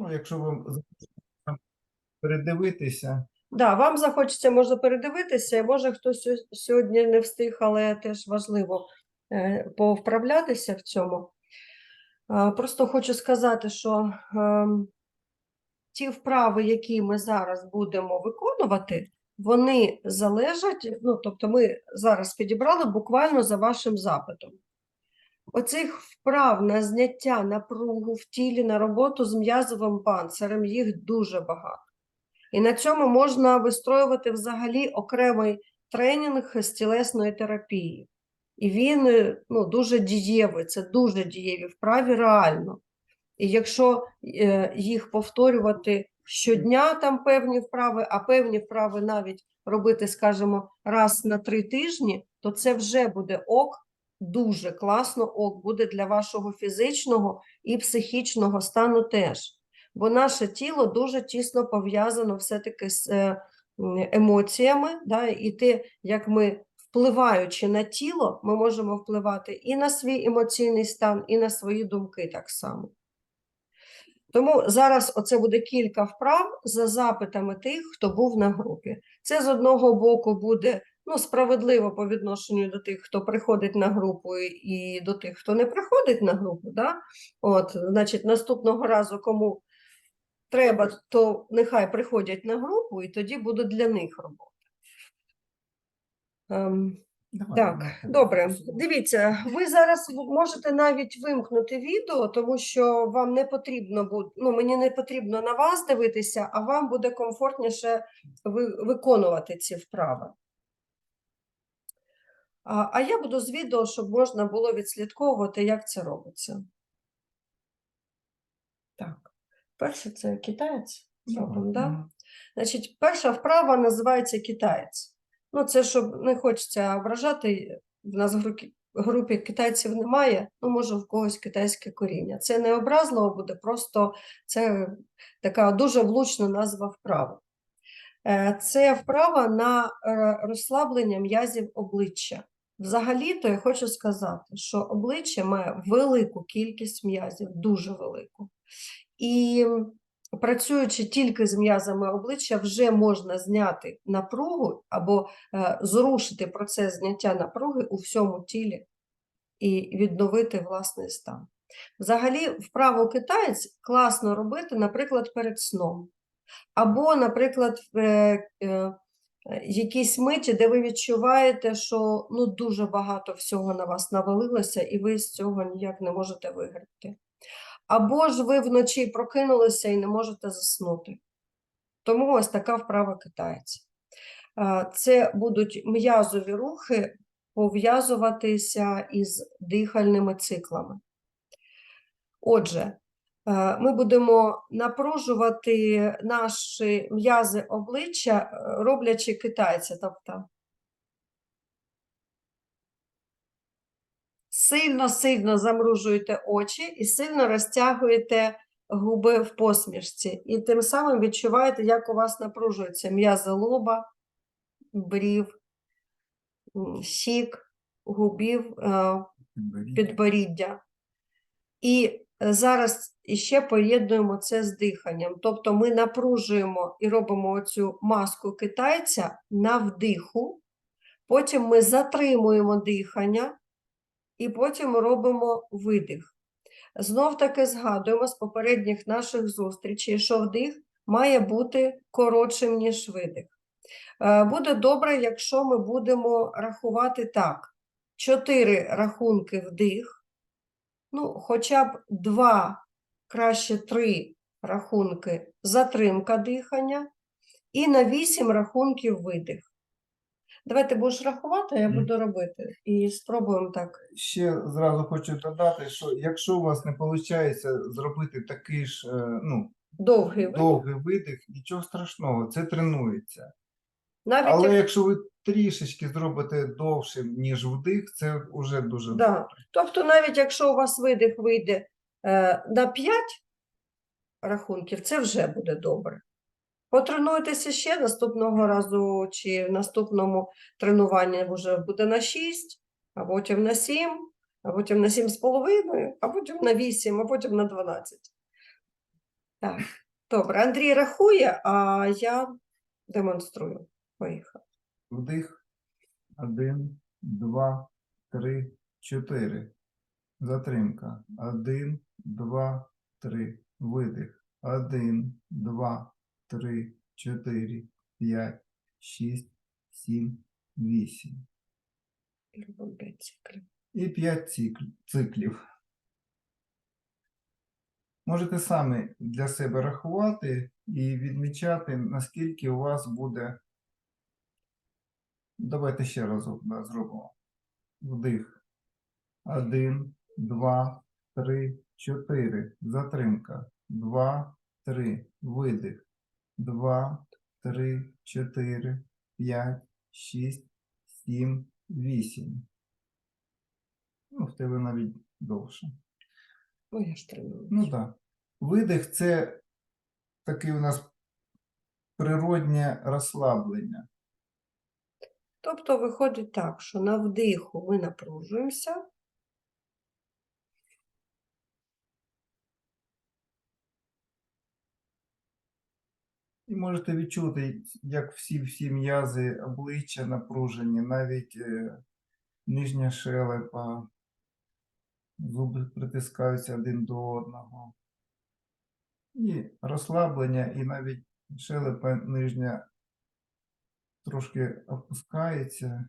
Ну, якщо вам передивитися, Да, вам захочеться, може, передивитися, може хтось сьогодні не встиг, але теж важливо е, повправлятися в цьому. Просто хочу сказати, що ем, ті вправи, які ми зараз будемо виконувати, вони залежать, ну, тобто ми зараз підібрали буквально за вашим запитом. Оцих вправ на зняття напругу в тілі на роботу з м'язовим панцирем, їх дуже багато. І на цьому можна вистроювати взагалі окремий тренінг з тілесної терапії. І він е, ну, дуже дієвий, це дуже дієві вправи реально. І якщо е, їх повторювати щодня, там певні вправи, а певні вправи навіть робити, скажімо, раз на три тижні, то це вже буде ок, дуже класно ок буде для вашого фізичного і психічного стану теж. Бо наше тіло дуже тісно пов'язано все-таки з е, емоціями, да, і те, як ми, впливаючи на тіло, ми можемо впливати і на свій емоційний стан, і на свої думки так само. Тому зараз оце буде кілька вправ за запитами тих, хто був на групі. Це з одного боку буде ну, справедливо по відношенню до тих, хто приходить на групу, і до тих, хто не приходить на групу. Да? От, значить, наступного разу, кому треба, то нехай приходять на групу, і тоді буде для них робота. Ем, давай, так, добре. Дивіться, ви зараз можете навіть вимкнути відео, тому що вам не потрібно буде, ну мені не потрібно на вас дивитися, а вам буде комфортніше ви, виконувати ці вправи. А, я буду з відео, щоб можна було відслідковувати, як це робиться. Так, перше це китаєць. Зробимо, да? Значить, перша вправа називається китаєць. Ну, це щоб не хочеться ображати. В нас в групі, групі китайців немає, ну, може, в когось китайське коріння. Це не образливо буде, просто це така дуже влучна назва вправи. Е, Це вправа на е, розслаблення м'язів обличчя. Взагалі-то я хочу сказати, що обличчя має велику кількість м'язів, дуже велику. І працюючи тільки з м'язами обличчя, вже можна зняти напругу або е, зрушити процес зняття напруги у всьому тілі і відновити власний стан. Взагалі, вправу китаєць класно робити, наприклад, перед сном. Або, наприклад, е, е, якісь миті, де ви відчуваєте, що ну, дуже багато всього на вас навалилося, і ви з цього ніяк не можете виграти. Або ж ви вночі прокинулися і не можете заснути. Тому ось така вправа китається. Е, Це будуть м'язові рухи пов'язуватися із дихальними циклами. Отже, е, ми будемо напружувати наші м'язи обличчя, е, роблячи китайця. Тобто сильно-сильно замружуєте очі і сильно розтягуєте губи в посмішці. І тим самим відчуваєте, як у вас напружуються м'язи лоба, брів, щік, губів, е, підборіддя. І е, зараз іще поєднуємо це з диханням. Тобто ми напружуємо і робимо оцю маску китайця на вдиху, потім ми затримуємо дихання, і потім робимо видих. Знов таки згадуємо з попередніх наших зустрічей, що вдих має бути коротшим, ніж видих. Е, Буде добре, якщо ми будемо рахувати так: чотири рахунки вдих, ну, хоча б два, краще три рахунки затримка дихання, і на вісім рахунків видих. Давайте будеш рахувати, а я буду робити. І спробуємо так. Ще зразу хочу додати, що якщо у вас не виходить зробити такий ж е, ну, Довгий видих. довгий видих, нічого страшного, це тренується. Навіть Але як- якщо ви трішечки зробите довшим, ніж вдих, це вже дуже Да. добре. Тобто, навіть якщо у вас видих вийде е, на 5 рахунків, це вже буде добре. Потренуйтеся ще наступного разу, чи в наступному тренуванні вже буде на 6, а потім на 7, а потім на 7,5, а потім на 8, а потім на 12. Так, добре. Андрій рахує, а я демонструю. Поїхав. Вдих. Один, два, три, чотири. Затримка. Один, два, три. Видих. Один, два, три, чотири, п'ять, шість, сім, вісім. Робимо 5 циклів. І 5 циклів. Можете самі для себе рахувати і відмічати, наскільки у вас буде. Давайте ще да, зробимо. Вдих. Один, два, три, чотири. Затримка. Два, три. Видих. Два, три, чотири, п'ять, шість, сім, вісім. Ну, в тебе навіть довше. Ну, я ж треную. Ну так. Видих це таке у нас природнє розслаблення. Тобто виходить так, що на вдиху ми напружуємося, І можете відчути, як всі всі м'язи обличчя напружені, навіть е, нижня шелепа, зуби притискаються один до одного. І розслаблення, і навіть шелепа нижня трошки опускається.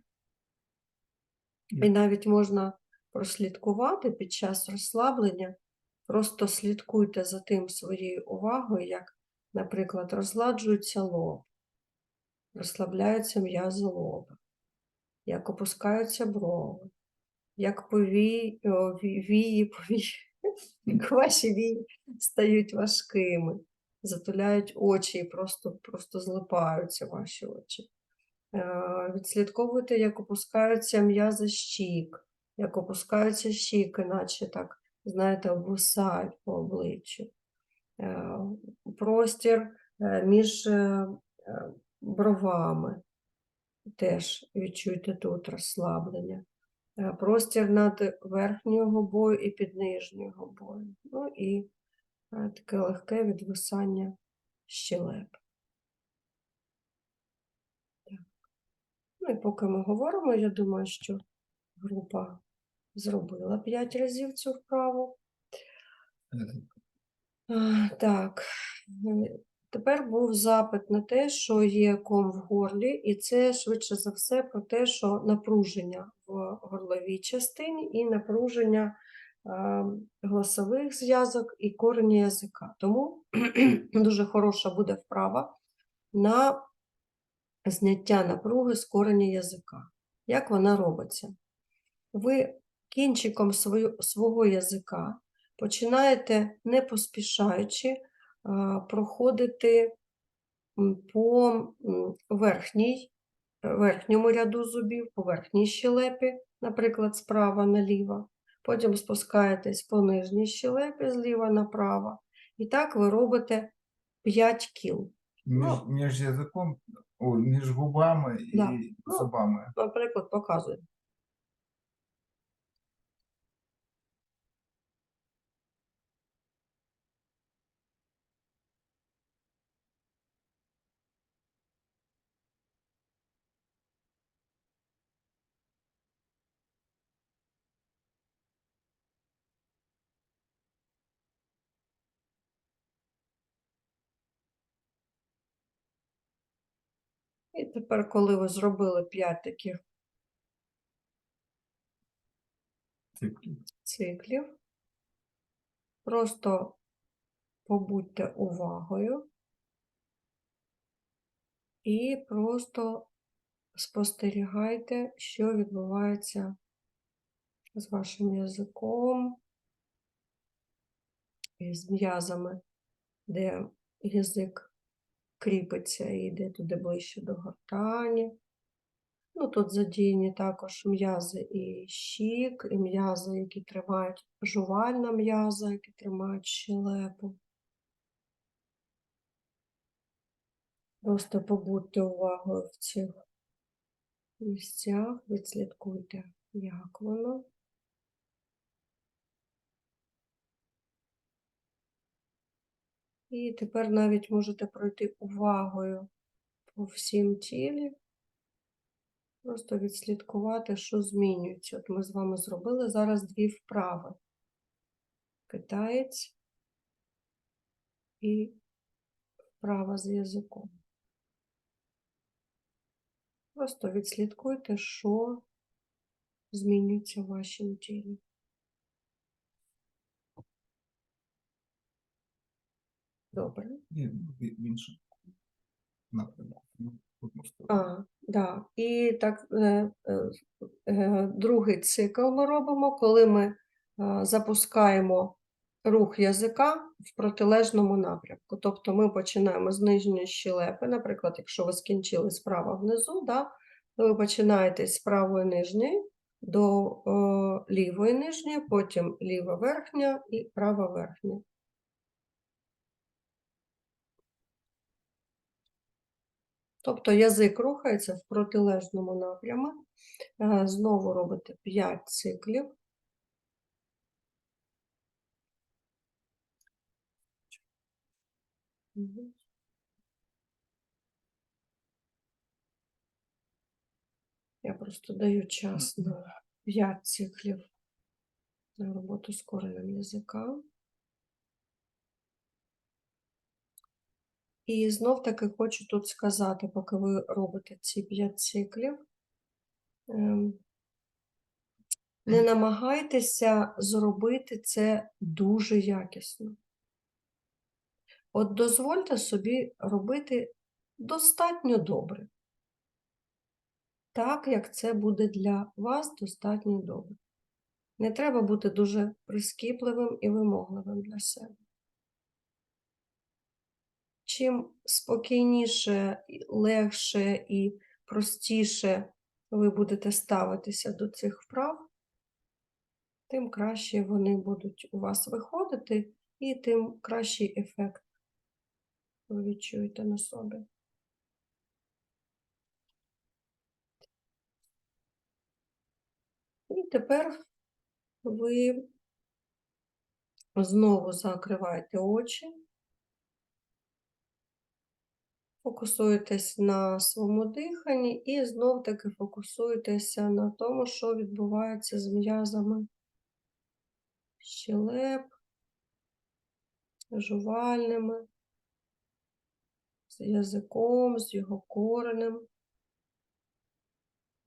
і навіть можна прослідкувати під час розслаблення. Просто слідкуйте за тим своєю увагою, як, наприклад, розладжується лоб, розслабляються м'язи лоба, як опускаються брови, як повії, вії, повії, як ваші вії стають важкими, затуляють очі і просто, просто злипаються ваші очі. Е, Відслідковуйте, як опускаються м'язи щік, як опускаються щіки, наче так, знаєте, обвисають по обличчю. Е, Простір е, між бровами. Теж відчуйте тут розслаблення. Простір над верхньою губою і під нижньою губою. Ну і таке легке відвисання щелеп. Ну і поки ми говоримо, я думаю, що група зробила 5 разів цю вправу. Так, тепер був запит на те, що є ком в горлі, і це швидше за все про те, що напруження в горловій частині і напруження голосових зв'язок і корені язика. Тому дуже хороша буде вправа на зняття напруги з кореня язика. Як вона робиться? Ви кінчиком свою, свого язика починаєте, не поспішаючи, проходити по верхній, верхньому ряду зубів, по верхній щелепі, наприклад, справа наліво. Потім спускаєтесь по нижній щелепі зліва направо. І так ви робите 5 кіл. Між, Ну. між язиком, о, між губами і Да. Ну. зубами. Наприклад, показую. Тепер, коли ви зробили 5 таких циклів. циклів. Просто побудьте увагою і просто спостерігайте, що відбувається з вашим язиком і з м'язами, де язик кріпиться і йде туди ближче до гортані. Ну, тут задіяні також м'язи і щік, і м'язи, які тримають жувальна м'яза, які тримають щелепу. Просто побудьте увагою в цих місцях, відслідкуйте, як воно. І тепер навіть можете пройти увагою по всім тілі. Просто відслідкувати, що змінюється. От ми з вами зробили зараз дві вправи. Китаєць і вправа з язиком. Просто відслідкуйте, що змінюється в вашому тілі. Добре. І в напрямку. ну, в сторону. А, да. І так, е, е, е, другий цикл ми робимо, коли ми е, запускаємо рух язика в протилежному напрямку. Тобто ми починаємо з нижньої щелепи. Наприклад, якщо ви скінчили справа внизу, да, то ви починаєте з правої нижньої до е, лівої нижньої, потім ліва верхня і права верхня. Тобто язик рухається в протилежному напрямі. Е, Знову робите 5 циклів. Я просто даю час на 5 циклів на роботу з коренем язика. І знов таки хочу тут сказати, поки ви робите ці 5 циклів, не намагайтеся зробити це дуже якісно. От дозвольте собі робити достатньо добре. Так, як це буде для вас достатньо добре. Не треба бути дуже прискіпливим і вимогливим для себе. Чим спокійніше, легше і простіше ви будете ставитися до цих вправ, тим краще вони будуть у вас виходити, і тим кращий ефект ви відчуєте на собі. І тепер ви знову закриваєте очі, фокусуєтесь на своєму диханні і знов таки фокусуєтеся на тому, що відбувається з м'язами щелеп, жувальними, з язиком, з його коренем,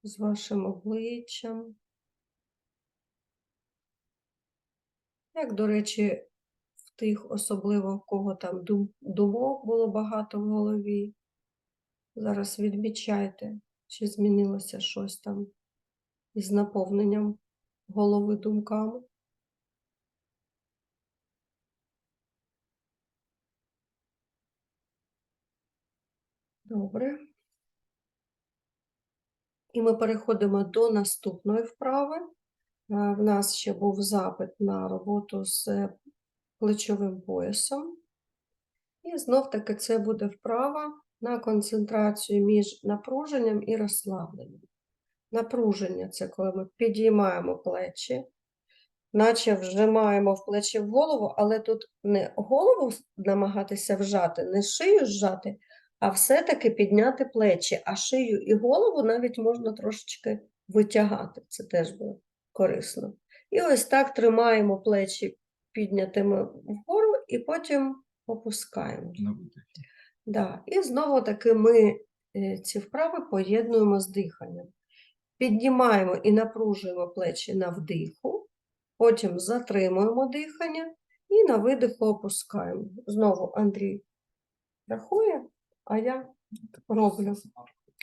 з вашим обличчям. Як, до речі, тих, особливо в кого там думок було багато в голові. Зараз відмічайте, чи змінилося щось там із наповненням голови думками. Добре. І ми переходимо до наступної вправи. Е, В нас ще був запит на роботу з плечовим поясом. І знов таки це буде вправа на концентрацію між напруженням і розслабленням. Напруження це коли ми підіймаємо плечі, наче вжимаємо в плечі в голову, але тут не голову намагатися вжати, не шию зжати, а все-таки підняти плечі, а шию і голову навіть можна трошечки витягати. Це теж буде корисно. І ось так тримаємо плечі піднятими вгору і потім опускаємо. Да. І знову таки ми е, ці вправи поєднуємо з диханням. Піднімаємо і напружуємо плечі на вдиху, потім затримуємо дихання і на видиху опускаємо. Знову Андрій рахує, а я роблю.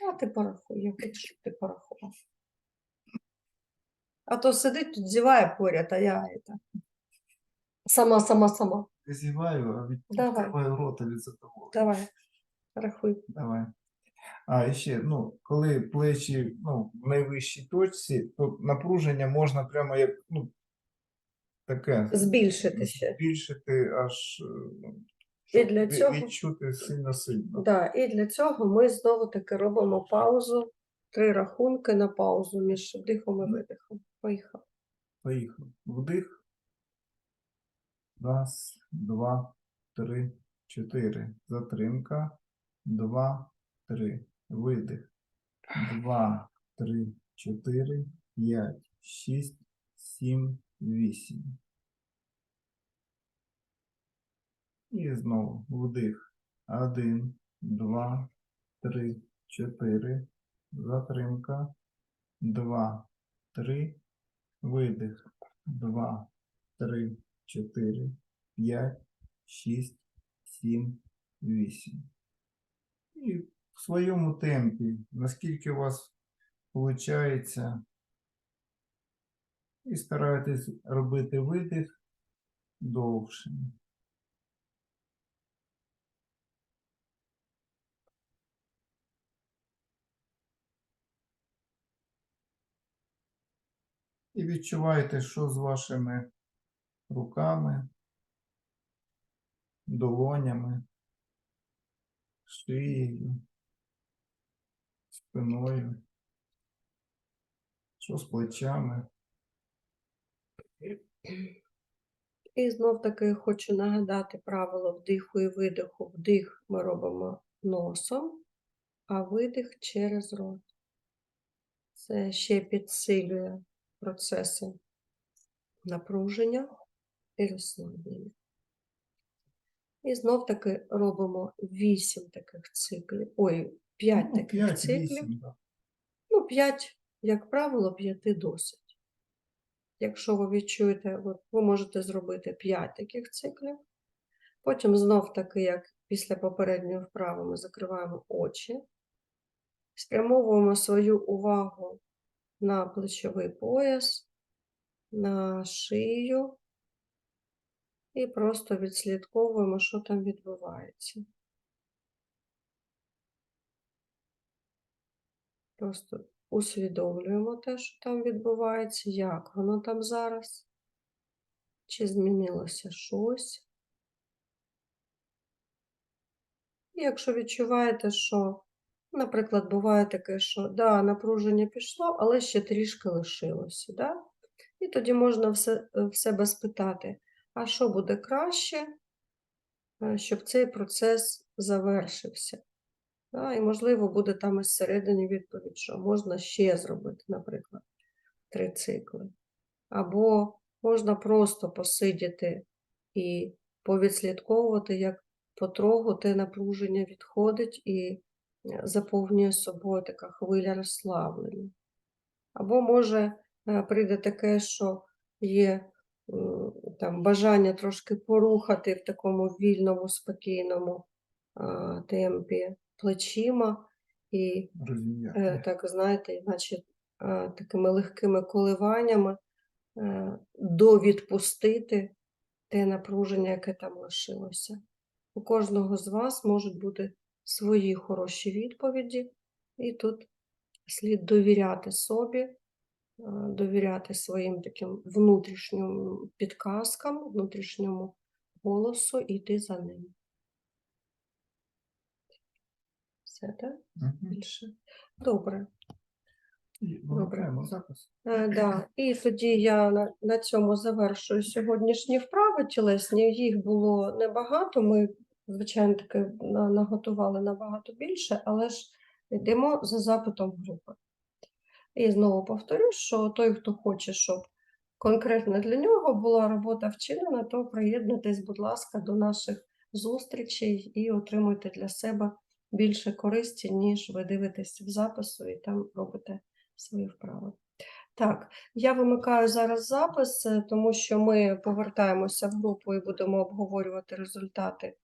А ти порахуй, я хочу, щоб ти порахував. А то сидить тут, зіває поряд, а я это, сама, сама, сама. Я зіваю, а від Давай. відкриваю рота від задоволення. Давай, рахуй. Давай. А і ще, ну, коли плечі ну, в найвищій точці, то напруження можна прямо як ну, таке Збільшити ще. збільшити аж е, ну, І для цього- відчути сильно-сильно. Да, і для цього ми знову таки робимо паузу, три рахунки на паузу між вдихом і видихом. Поїхав. Поїхав. Вдих. Раз, два, три, чотири. Затримка. Два, три. Видих. Два, три, чотири, п'ять, шість, сім, вісім. І знову вдих. Один, два, три, чотири. Затримка. Два, три. Видих. Два, три, чотири, п'ять, шість, сім, вісім. І в своєму темпі, наскільки у вас виходить, і старайтесь робити видих довше. І відчувайте, що з вашими руками, долонями, шиєю, спиною, що з плечами. І знов таки хочу нагадати правило вдиху і видиху. Вдих ми робимо носом, а видих через рот. Це ще підсилює процеси напруження і розслаблення. І знов таки робимо 8 таких циклів. Ой, 5 Ну, таких п'ять, циклів. вісім, да. Ну, 5, як правило, 5 досить. Якщо ви відчуєте, ви можете зробити 5 таких циклів. Потім знов таки, як після попередньої вправи, ми закриваємо очі, спрямовуємо свою увагу на плечовий пояс, на шию і просто відслідковуємо, що там відбувається. Просто усвідомлюємо те, що там відбувається, як воно там зараз, чи змінилося щось. І якщо відчуваєте, що, наприклад, буває таке, що да, напруження пішло, але ще трішки лишилося. Да? І тоді можна все, е, в себе спитати, а що буде краще, е, щоб цей процес завершився. Да? І, можливо, буде там із середини відповідь, що можна ще зробити, наприклад, три цикли. Або можна просто посидіти і повідслідковувати, як потроху те напруження відходить і е, заповнює собою така хвиля розслаблення. Або може е, прийде таке, що є там бажання трошки порухати в такому вільному, спокійному а, темпі плечима і Розім'яти. Е, так, знаєте, значить, е, такими легкими коливаннями е, довідпустити те напруження, яке там лишилося. У кожного з вас можуть бути свої хороші відповіді, і тут слід довіряти собі, е, довіряти своїм таким внутрішнім підказкам, внутрішньому голосу і йти за ним. Все, так? Більше. Добре. Добре. запис. Е, да. І тоді я на, на цьому завершую сьогоднішні вправи тілесні. Їх було небагато. Ми, звичайно, таки наготували набагато більше, але ж йдемо за запитом групи. І знову повторю, що той, хто хоче, щоб конкретно для нього була робота вчинена, то приєднуйтесь, будь ласка, до наших зустрічей і отримуйте для себе більше користі, ніж ви дивитесь в запису і там робите свої вправи. Так, я вимикаю зараз запис, е, тому що ми повертаємося в групу і будемо обговорювати результати.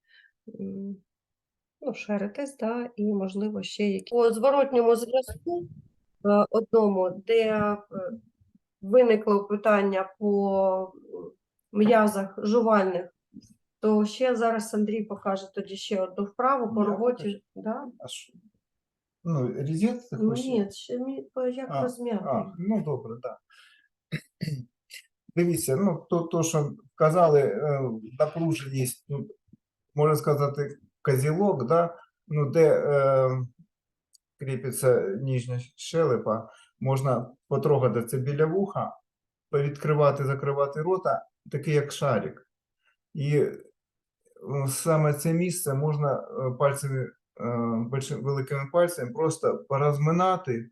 Ну, шеритись, да, і, можливо, ще які. По зворотньому зв'язку одному, де е, виникло питання по м'язах жувальних, то ще зараз Андрій покаже тоді ще одну вправу по Я роботі. Да? А що? Ну, резет ти хочеш? Ні, ще мі- по- як А, розм'яти. А, ну добре, так. Дивіться, ну то, то що вказали, е, напруженість, ну, можна сказати, козілок, да? ну, де е, кріпиться ніжня щелепа, можна потрогати це біля вуха, повідкривати, закривати рота, такий як шарик. І е, саме це місце можна е, пальцями, е, великими пальцями просто порозминати.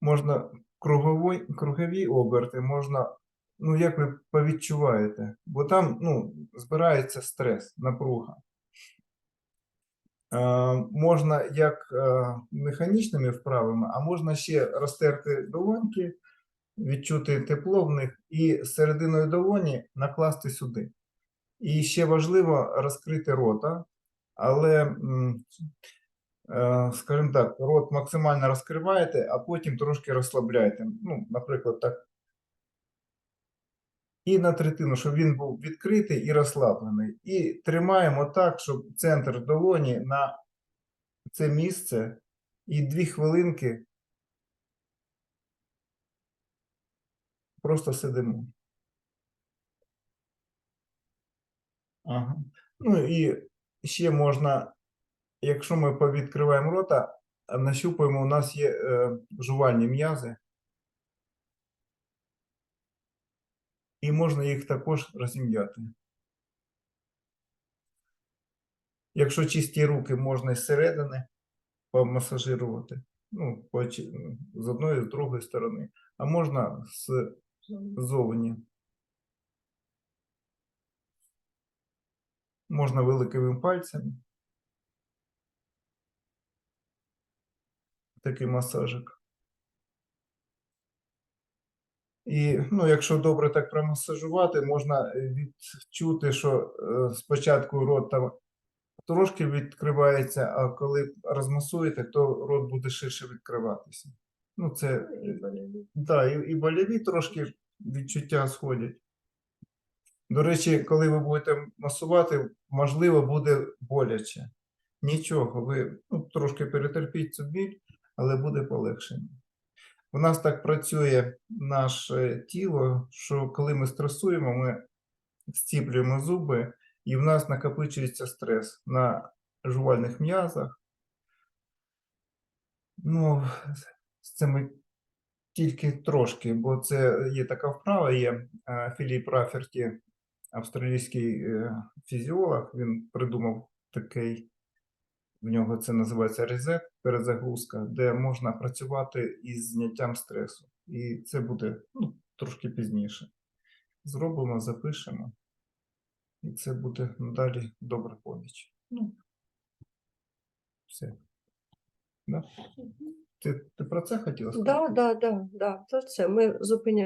Можна круговий, кругові оберти, можна, ну як ви повідчуваєте, бо там ну, збирається стрес, напруга. Е, можна як е, механічними вправами, а можна ще розтерти долоньки, відчути тепло в них і серединою долоні накласти сюди. І ще важливо розкрити рота, але, е, скажімо так, рот максимально розкриваєте, а потім трошки розслабляєте. Ну, наприклад, так. І на третину, щоб він був відкритий і розслаблений. І тримаємо так, щоб центр долоні на це місце і дві хвилинки просто сидимо. Ага. Ну і ще можна, якщо ми повідкриваємо рота, а нащупаємо, у нас є е, жувальні м'язи. І можна їх також розім'яти. Якщо чисті руки, можна з середини помасажирувати. Ну, з одної, з другої сторони. А можна ззовні. Можна великими пальцями. Такий масажик. І ну, якщо добре так промасажувати, можна е, відчути, що е, спочатку рот там трошки відкривається, а коли розмасуєте, то рот буде ширше відкриватися. Ну, це І боліві. так, і, і больові трошки відчуття сходять. До речі, коли ви будете масувати, можливо, буде боляче. Нічого, ви ну, трошки перетерпіть цю біль, але буде полегшення. У нас так працює наше тіло, що коли ми стресуємо, ми зціплюємо зуби, і в нас накопичується стрес на жувальних м'язах. Ну, з цими тільки трошки, бо це є така вправа, є е, Філіп Раферті, австралійський е, фізіолог, він придумав такий, в нього це називається резет, перезагрузка, де можна працювати із зняттям стресу. І це буде ну, трошки пізніше. Зробимо, запишемо, і це буде надалі добра поміч. Ну, все. Да? Ти, ти про це хотіла сказати? Да, да, да, да. То це ми зупиняємо.